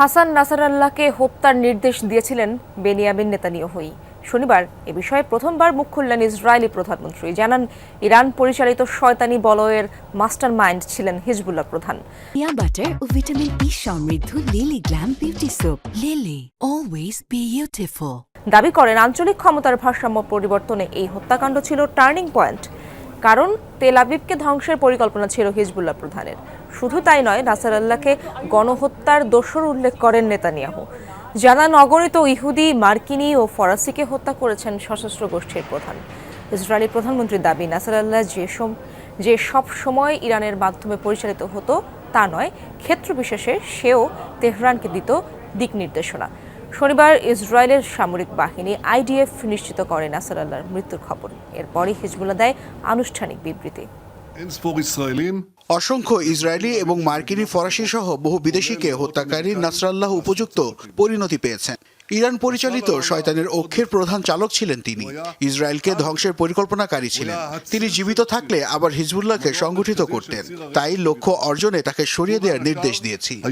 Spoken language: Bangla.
হাসান নাসারাল্লাহকে হত্যার নির্দেশ দিয়েছিলেন বেনিয়ামিন নেতানিয়াহুই। শনিবার এ বিষয়ে প্রথমবার মুখ খুললেন ইসরায়েলি প্রধানমন্ত্রী। জানান ইরান পরিচালিত শয়তানি বলয়ের মাস্টার মাইন্ড ছিলেন হিজবুল্লাহ প্রধান। Peanut butter ও ভিটামিন ই সমৃদ্ধ Lily glam beauty soap Lily always beautiful দাবি করেন আঞ্চলিক ক্ষমতার ভারসাম্য পরিবর্তনে এই হত্যাকাণ্ড ছিল টার্নিং পয়েন্ট। কারণ তেল আবিবকে ধ্বংসের পরিকল্পনা ছিল হিজবুল্লাহ প্রধানের। শুধু তাই নয়, নাসার আল্লাহকে গণহত্যার দোষর উল্লেখ করেন নেতানিয়াহু। জানান অগণিত ইহুদি, মার্কিনি ও ফরাসিকে হত্যা করেছেন সশস্ত্র গোষ্ঠীর প্রধান। ইসরায়েলি প্রধানমন্ত্রীর দাবি, নাসার আল্লাহ যে সম, যে সব সময় ইরানের মাধ্যমে পরিচালিত হতো তা নয় ক্ষেত্র বিশেষে সেও তেহরানকে দিত দিক নির্দেশনা। শনিবার ইসরায়েলের সামরিক বাহিনী আইডিএফ নিশ্চিত করে নাসারাল্লাহর মৃত্যুর খবর। এরপরই হিজবুল্লা দেয় আনুষ্ঠানিক বিবৃতি। অসংখ্য ইসরায়েলি এবং মার্কিনী ফরাসি সহ বহু বিদেশিকে হত্যাকারী নাসরাল্লাহ উপযুক্ত পরিণতি পেয়েছেন। ইরান পরিচালিত শয়তানের অক্ষের প্রধান চালক ছিলেন তিনি। ইসরায়েলকে ধ্বংসের পরিকল্পনাকারী ছিলেন। তিনি জীবিত থাকলে আবার হিজবুল্লাহকে সংগঠিত করতেন। তাই লক্ষ্য অর্জনে তাকে সরিয়ে দেওয়ার নির্দেশ দিয়েছি।